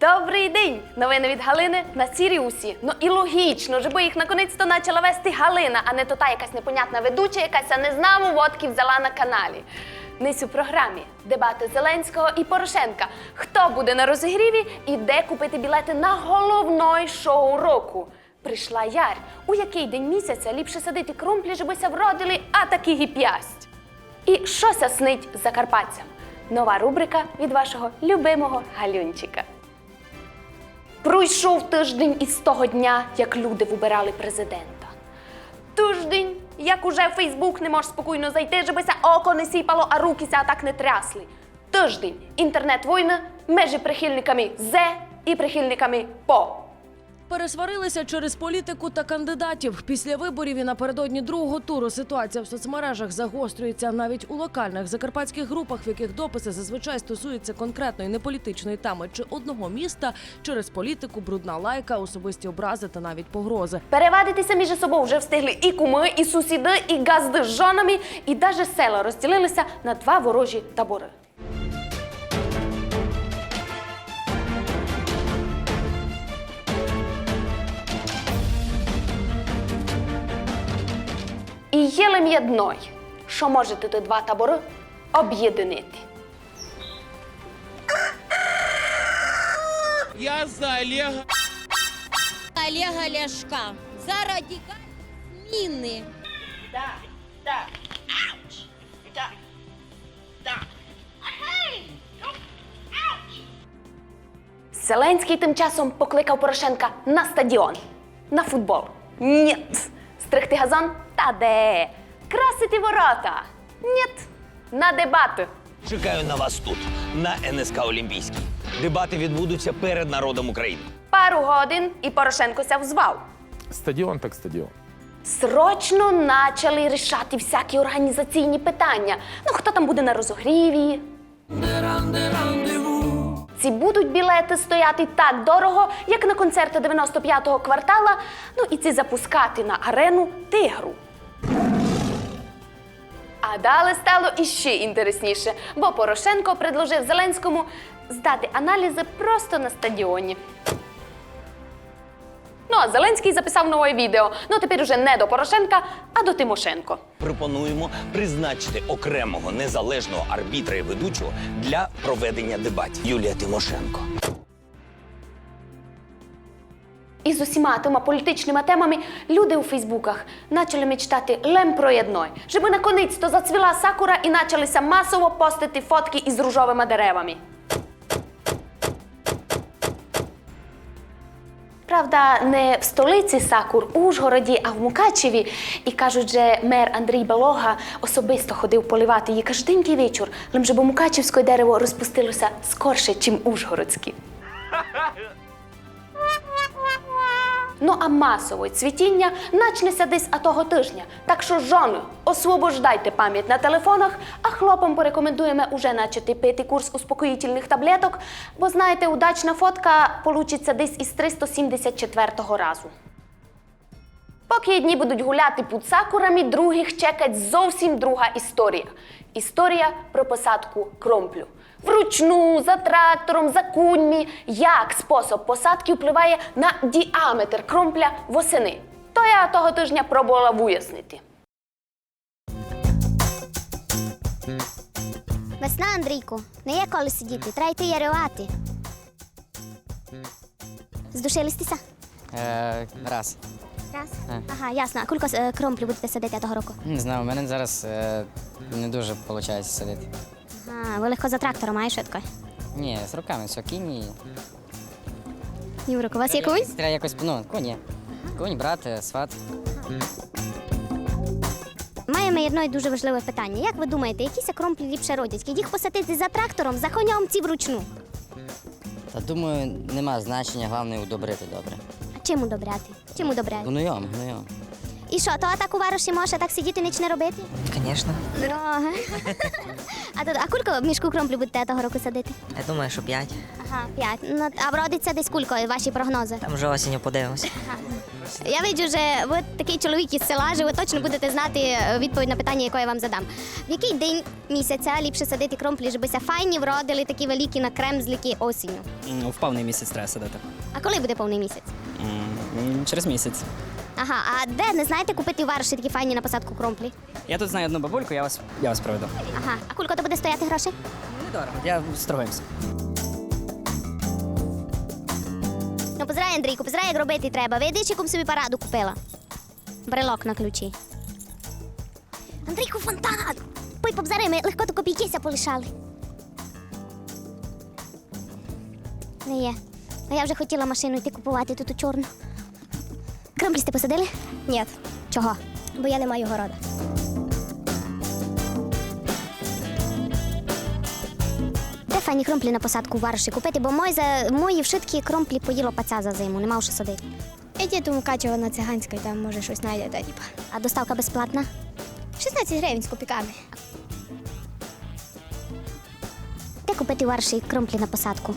Добрий день! Новини від Галини на Сіріусі. Ну і логічно, бо їх наконець-то почала вести Галина, а не то та якась непонятна ведуча, якась а не знамо водки взяла на каналі. Ниць у програмі дебати Зеленського і Порошенка. Хто буде на розігріві і де купити білети на головне шоу року? Прийшла Ярь, у який день місяця ліпше садити крумплі, щобися вродили, а такі гіп'ясть. І щося снить закарпатцям. Нова рубрика від вашого любимого Галюнчика. Пройшов тиждень із того дня, як люди вибирали президента. Тиждень, як уже в Фейсбук не можеш спокійно зайти, щобися око не сіпало, а рукися так не трясли. Тиждень інтернет-війна межі прихильниками З і прихильниками по. Пересварилися через політику та кандидатів. Після виборів і напередодні другого туру ситуація в соцмережах загострюється навіть у локальних закарпатських групах, в яких дописи зазвичай стосуються конкретної неполітичної теми чи одного міста через політику, брудна лайка, особисті образи та навіть погрози. Перевадитися між собою вже встигли і куми, і сусіди, і газди з жонами, і навіть села розділилися на два ворожі табори. Єлем єдной, що можете ті два табори об'єднати. Я за Олега. Олега Ляшка за радикальні зміни. Зеленський тим часом покликав Порошенка на стадіон, на футбол. Ніт. Стригти газон? Та де? Красити ворота? Ніт. На дебати. Чекаю на вас тут, на НСК Олімпійській. Дебати відбудуться перед народом України. Пару годин і Порошенко ся взвав. Стадіон так стадіон. Срочно почали рішати всякі організаційні питання. Ну, хто там буде на розогріві? Ці будуть білети стояти так дорого, як на концерти 95-го квартала, ну і ці запускати на арену тигру. А далі стало іще інтересніше, бо Порошенко предложив Зеленському здати аналізи просто на стадіоні. Ну а Зеленський записав нове відео. Ну тепер уже не до Порошенка, а до Тимошенко. Пропонуємо призначити окремого незалежного арбітра і ведучого для проведення дебатів. Юлія Тимошенко. З усіма тими політичними темами люди у Фейсбуках почали мечтати лем про єдно, щоб наконець-то зацвіла сакура і почалися масово постити фотки із ружовими деревами. Правда, не в столиці Сакур, Ужгороді, а в Мукачеві. І кажуть, що мер Андрій Балога особисто ходив поливати її кожденький вечір, лим же бо Мукачевське дерево розпустилося скорше, чим Ужгородське. Ну а масове цвітіння начнеться десь а того тижня. Так що, жони, освобождайте пам'ять на телефонах, а хлопам порекомендуємо уже начати пити курс успокоїтельних таблеток, бо знаєте, удачна фотка получиться десь із 374-го разу. Поки одні будуть гуляти під сакурами, других чекать зовсім друга історія. Історія про посадку кромплю. Вручну, за трактором, за куньми. Як спосіб посадки впливає на діаметр кромпля восени. То я того тижня пробувала вияснити. Весна, Андрійку, не є коли сидіти, треба йти ярювати. Здушилистися? Е, раз. Раз. Е. Ага, ясно. А кілько е, кромплі будете садити того року? Не знаю, у мене зараз е, не дуже виходить сидіти. А, ви легко за трактором, а й швидко. Ні, з руками все, кінь і. Юрик, у вас є кусь? Треба якось, ну, коні. Конь, брат, е, сват. Маємо одне дуже важливе питання. Як ви думаєте, якісь кромплі ліпше родять? Їх посадити за трактором, за конем ці вручну? Та думаю, нема значення, головне удобрити добре. А чим удобряти? Чим удобряти? Гноєм, гноєм. І що, то так у варуші може так сидіти, ніч не робити? Звісно. Ну, ага. А, то, а кулько в мішку кромплі будете того року садити? Я думаю, що п'ять. Ага, п'ять. Ну, а вродиться десь кулько, ваші прогнози? Там вже осінню подивимося. Я виджу, що ви такий чоловік із села, що ви точно будете знати е, відповідь на питання, яке я вам задам. В який день місяця ліпше садити кромплі, щоби файні вродили такі великі на кремзлики осінню? В повний місяць треба садити. А коли буде повний місяць? Через місяць. Ага, а де не знаєте купити у варуші такі файні на посадку кромплі? Я тут знаю одну бабульку, я вас, я вас проведу. Ага, а кулько то буде стояти грошей? Недорого. Я сторгуємося. Ну, позирай, Андрійку, позирай, як робити треба. Видиш, яку собі параду купила? Брелок на ключі. Андрійку, фонтан! Пой побзари, ми легко то копійкися полишали. Не є. А я вже хотіла машину йти купувати тут у чорну. Крамплі посадили? Ні. Чого? Бо я не маю города. Де файні кромплі на посадку в варші купити, бо мої, за, мої вшиткі кромплі поїло паця за зиму, нема що садити. Ідіть у Мукачево на циганській, там може щось знайдете, типа. А доставка безплатна? 16 гривень з копійками. Де купити варші кромплі на посадку?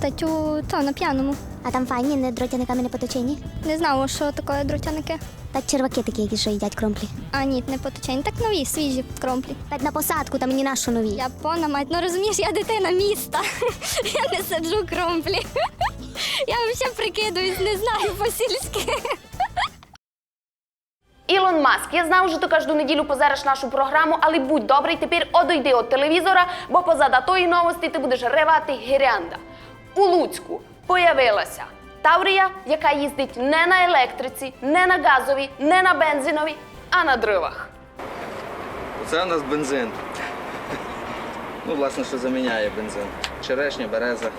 Та тю, то на п'яному. А там файні, не дротяниками не поточені? Не знала, що таке дротяники. Та черваки такі, які що їдять кромплі. А ні, не поточені. Так нові, свіжі кромплі. Та на посадку, там мені нашу нові. Я пона мать, ну розумієш, я дитина міста. Я не саджу кромплі. Я взагалі прикидуюсь, не знаю по-сільськи. Ілон Маск, я знав, що ти кожну неділю позереш нашу програму, але будь добрий, тепер одійди від телевізора, бо позада тої новості ти будеш ревати гірянда. У Луцьку появилася Таврія, яка їздить не на електриці, не на газовій, не на бензиновій, а на дривах. Це у нас бензин. Ну, власне, що заміняє бензин. Черешня, береза.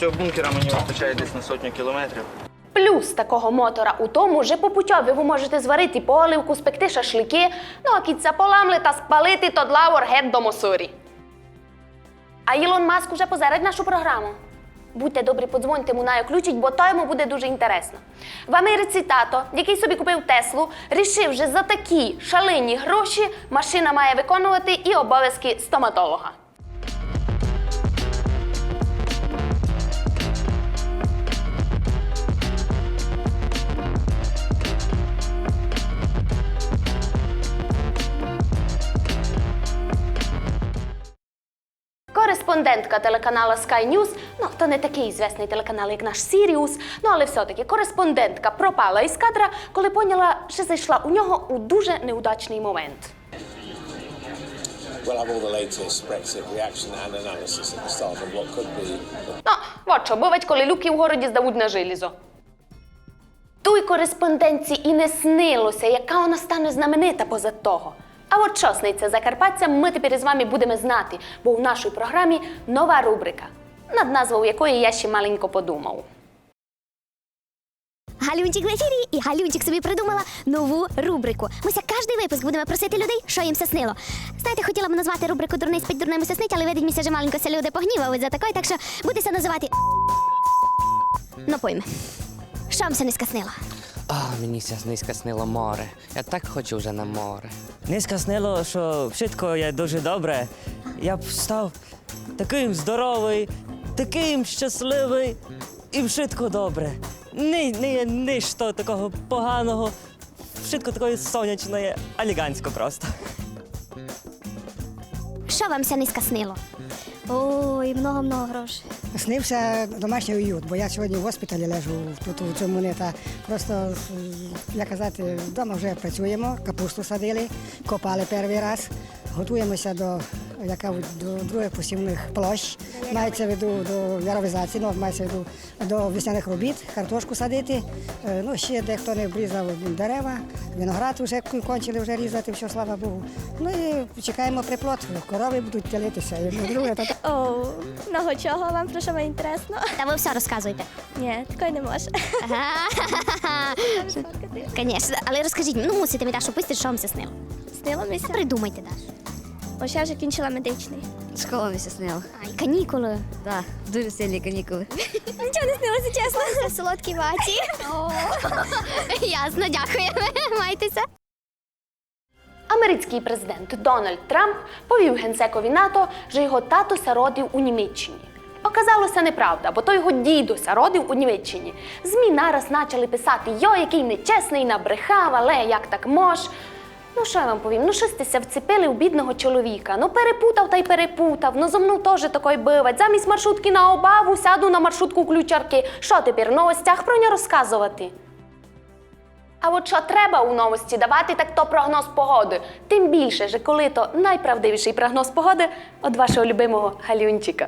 Цього бункера мені вистачає десь на сотню кілометрів. Плюс такого мотора у тому, що по путьові ви можете зварити поливку, спекти шашлики, ну а кіця поламли та спалити то длавор геть до Мосурі. А Ілон Маск уже позерить нашу програму. Будьте добрі, подзвоньте йому на ключить, бо то йому буде дуже інтересно. В Америці тато, який собі купив Теслу, рішив, що за такі шалені гроші машина має виконувати і обов'язки стоматолога. Кореспондентка телеканала Sky News, ну то не такий звісний телеканал, як наш Sirius, ну але все-таки кореспондентка пропала із кадра, коли поняла, що зайшла у нього у дуже неудачний момент. We'll have all the latest Brexit reaction and analysis at the start of what could be Ну, от що, бувать, коли люки в городі здавуть на жилізо. Туй кореспонденції і не снилося, яка вона стане знаменита поза того. А от що сниться закарпатцям, ми тепер із вами будемо знати, бо в нашій програмі нова рубрика, над назвою якої я ще маленько подумав. Галюнчик в ефірі, і Галюнчик собі придумала нову рубрику. Мися кожний випуск будемо просити людей, що їм снило. Знаєте, хотіла б назвати рубрику Дурний спить дурному снить, але видить мися, що маленько ся люди погнівали за такою, так що будеться називати. Ну пойме. Що вам ся не скаснило? А, мені ся низько снило море. Я так хочу вже на море. Низько снило, що вшитко є дуже добре. Я б став таким здоровий, таким щасливий і вшитко добре. Ні, ні, ніщо такого поганого. Вшитко такої сонячної, елегантсько просто. Що вам ся не скаснило? Ой, много-много грошей. Снився домашній уют, бо я сьогодні в госпіталі лежу тут у цьому не та просто як казати, вдома вже працюємо, капусту садили, копали перший раз, готуємося до яка до других посівних площ. Мається в виду до яровизації, ну, мається в виду до весняних робіт, картошку садити. Е, Ну, ще дехто не обрізав дерева, виноград вже кончили вже різати, все, слава Богу. Ну і чекаємо приплод, корови будуть тілитися. І друге, та О, много чого вам, про що вам інтересно? Та ви все розказуєте. Ні, такої не може. Звісно, але розкажіть, ну мусите мені Дашу писати, що вам ся снило. Снило мися. Придумайте, Даш. Ось я вже кінчила медичний. Школа мені снила. А, і канікули. Так, дуже сильні канікули. Нічого не снилося, чесно. Солодкі ваті. Ясно, дякуємо. Майтеся. Американський президент Дональд Трамп повів генсекові НАТО, що його татуся родив у Німеччині. Оказалося неправда, бо то його дідуся родив у Німеччині. ЗМІ нараз почали писати йо, який нечесний, набрехав, але як так мож. Ну що я вам повім? Ну щось тися вцепили у бідного чоловіка. Ну перепутав та й перепутав. Ну зо мною теж такої бивать. Замість маршрутки на обаву сяду на маршрутку ключарки. Що тепер в новостях про нього розказувати? А от що треба у новості давати, так то прогноз погоди. Тим більше, що коли то найправдивіший прогноз погоди від вашого любимого Галюнчика.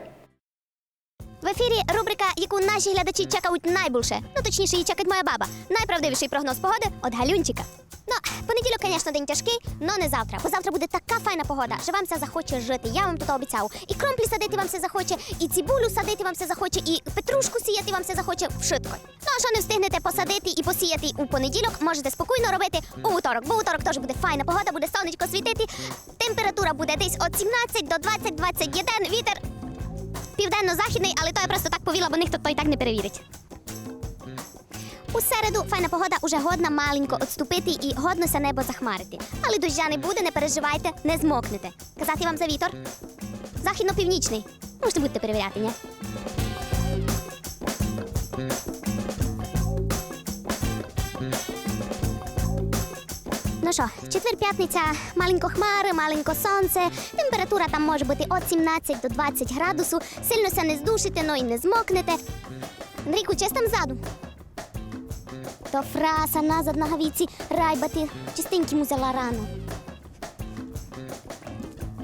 В ефірі рубрика, яку наші глядачі чекають найбільше. Ну точніше, її чекать моя баба. Найправдивіший прогноз погоди від Галюнчика. Ну, понеділок, звісно, день тяжкий, але не завтра. Бо завтра буде така файна погода, що вам все захоче жити. Я вам тут обіцяв. І кромплі садити вам все захоче, і цибулю садити вам все захоче, і петрушку сіяти вам все захоче вшитко. Ну а що не встигнете посадити і посіяти у понеділок, можете спокійно робити у вівторок. Бо у вівторок теж буде файна погода, буде сонечко світити. Температура буде десь від 17 до 20-21, вітер південно-західний, але то я просто так повіла, бо ніхто то і так не перевірить. У середу файна погода уже годна маленько відступити і годнося небо захмарити. Але дождя не буде, не переживайте, не змокнете. Казати вам за вітер? Західно-північний. Можете будете перевіряти, ні? Ну що, четвер п'ятниця, маленько хмари, маленько сонце. Температура там може бути від 17 до 20 градусу. Сильно се не здушите, но і не змокнете. Андрійку, честь там ззаду. То фраса назад на гавіці, райбати, чистеньким взяла рану.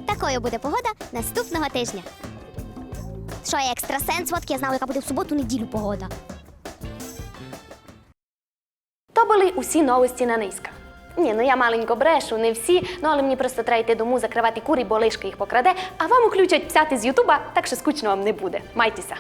Такою буде погода наступного тижня. Що я екстрасенс, водки я знала, яка буде в суботу-неділю погода. То були усі новості на низьках. Ні, ну я маленько брешу, не всі, ну але мені просто треба йти дому закривати курі, бо лишка їх покраде, а вам уключать псяти з Ютуба, так що скучно вам не буде. Майтеся.